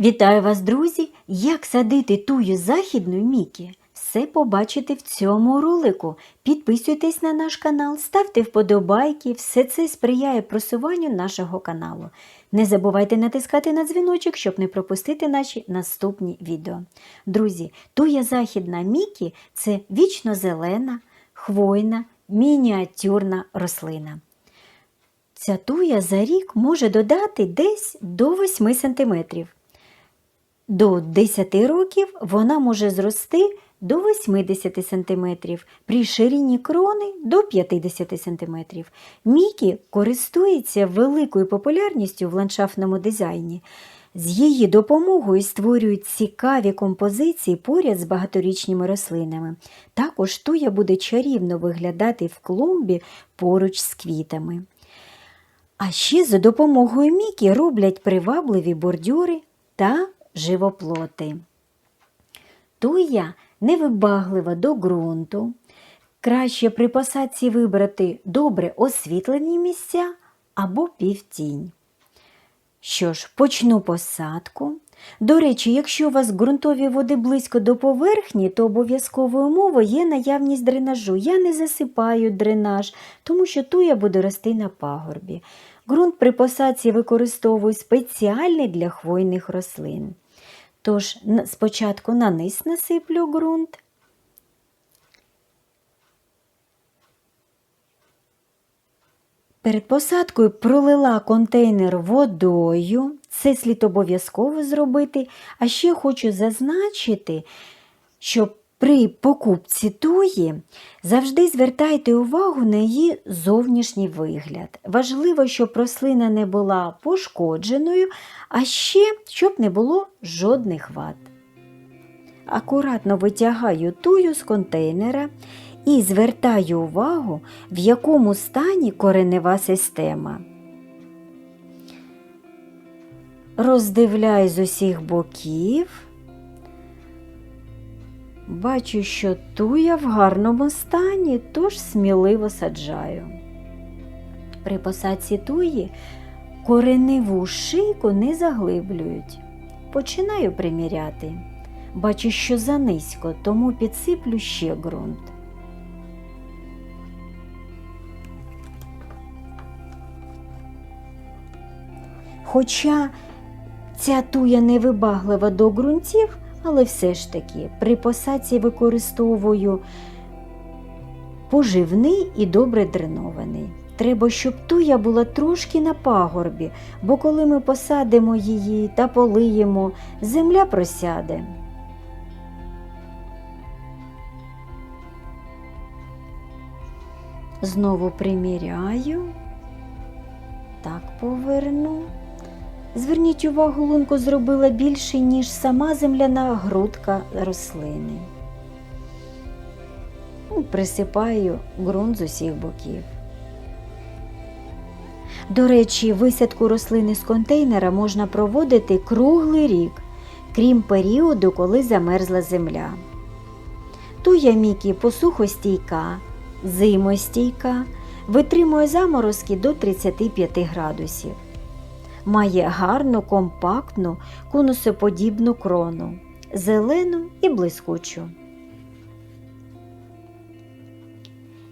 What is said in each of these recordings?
Вітаю вас, друзі! Як садити тую західну Мікі? Все побачите в цьому ролику. Підписуйтесь на наш канал, ставте вподобайки, все це сприяє просуванню нашого каналу. Не забувайте натискати на дзвіночок, щоб не пропустити наші наступні відео. Друзі, туя західна Мікі це вічно зелена, хвойна, мініатюрна рослина. Ця туя за рік може додати десь до 8 см. До 10 років вона може зрости до 80 см, при ширині крони до 50 см. Мікі користується великою популярністю в ландшафтному дизайні. З її допомогою створюють цікаві композиції поряд з багаторічними рослинами. Також туя буде чарівно виглядати в клумбі поруч з квітами. А ще за допомогою Мікі роблять привабливі бордюри та живоплоти. Туя невибаглива до ґрунту. Краще при посадці вибрати добре освітлені місця або півтінь. Що ж, почну посадку. До речі, якщо у вас ґрунтові води близько до поверхні, то обов'язковою умовою є наявність дренажу. Я не засипаю дренаж, тому що туя буде рости на пагорбі. Ґрунт при посадці використовую спеціальний для хвойних рослин. Тож спочатку на низ насиплю ґрунт. Перед посадкою пролила контейнер водою. Це слід обов'язково зробити. А ще хочу зазначити, що при покупці туї завжди звертайте увагу на її зовнішній вигляд. Важливо, щоб рослина не була пошкодженою, а ще щоб не було жодних вад. Акуратно витягаю тую з контейнера і звертаю увагу, в якому стані коренева система. Роздивляю з усіх боків. Бачу, що туя в гарному стані, тож сміливо саджаю. При посадці туї кореневу шийку не заглиблюють. Починаю приміряти. Бачу, що занизько, тому підсиплю ще ґрунт. Хоча ця туя невибаглива до ґрунтів, але все ж таки при посадці використовую поживний і добре дренований. Треба, щоб туя була трошки на пагорбі, бо коли ми посадимо її та полиємо, земля просяде. Знову приміряю, так поверну. Зверніть увагу, лунку зробила більше, ніж сама земляна грудка рослини. Ну, Присипаю ґрунт з усіх боків. До речі, висадку рослини з контейнера можна проводити круглий рік, крім періоду, коли замерзла земля. Туя Мікі посухостійка, зимостійка, витримує заморозки до 35 градусів. Має гарну, компактну, конусоподібну крону, зелену і блискучу.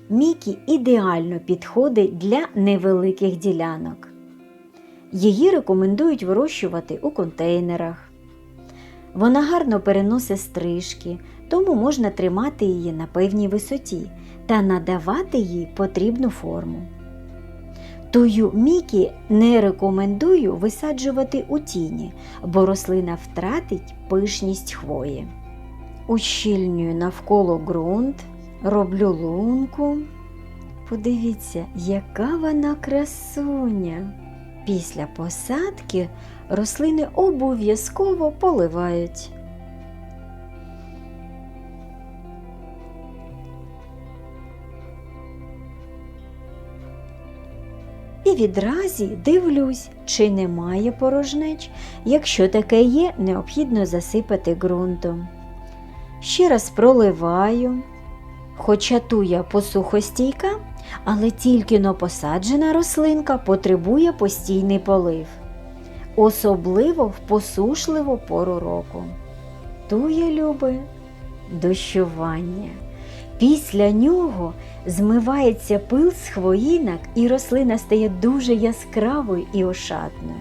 Мікі ідеально підходить для невеликих ділянок. Її рекомендують вирощувати у контейнерах. Вона гарно переносить стрижки, тому можна тримати її на певній висоті та надавати їй потрібну форму. Тою Мікі не рекомендую висаджувати у тіні, бо рослина втратить пишність хвої. Ущільнюю навколо ґрунт, роблю лунку. Подивіться, яка вона красуня. Після посадки рослини обов'язково поливають. І відразі дивлюсь, чи немає порожнеч. Якщо таке є, необхідно засипати ґрунтом. Ще раз проливаю, хоча туя посухостійка, але тільки но посаджена рослинка потребує постійний полив. особливо в посушливу пору року. Туя любить дощування. Після нього змивається пил з хвоїнок і рослина стає дуже яскравою і ошатною.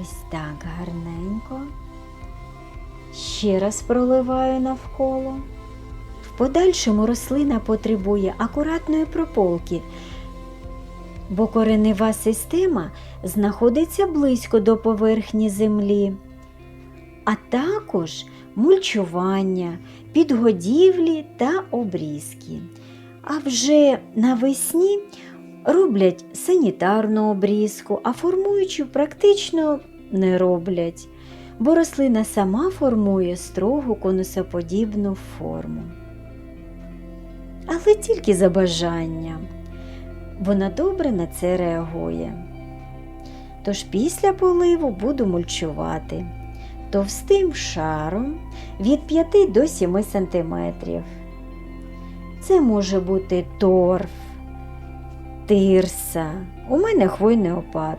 Ось так гарненько. Ще раз проливаю навколо. В подальшому рослина потребує акуратної прополки, бо коренева система знаходиться близько до поверхні землі, а також мульчування, підгодівлі та обрізки. А вже навесні роблять санітарну обрізку, а формуючу практично не роблять, бо рослина сама формує строгу конусоподібну форму. Але тільки за бажанням. Вона добре на це реагує. Тож після поливу буду мульчувати товстим шаром від 5 до 7 см. Це може бути торф, тирса, у мене хвойний опад.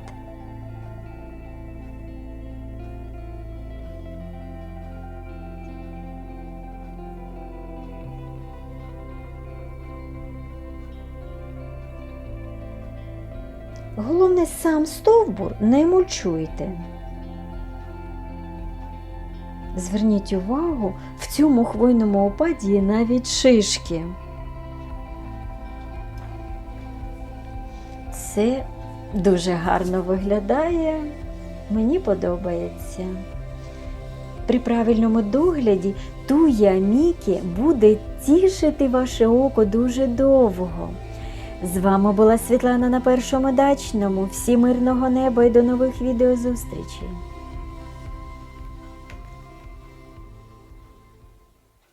Головне, сам стовбур не мульчуйте. Зверніть увагу, в цьому хвойному опаді є навіть шишки. Це дуже гарно виглядає, мені подобається. При правильному догляді туя Мікі буде тішити ваше око дуже довго. З вами була Світлана на першому дачному. Всі мирного неба і до нових відеозустрічей!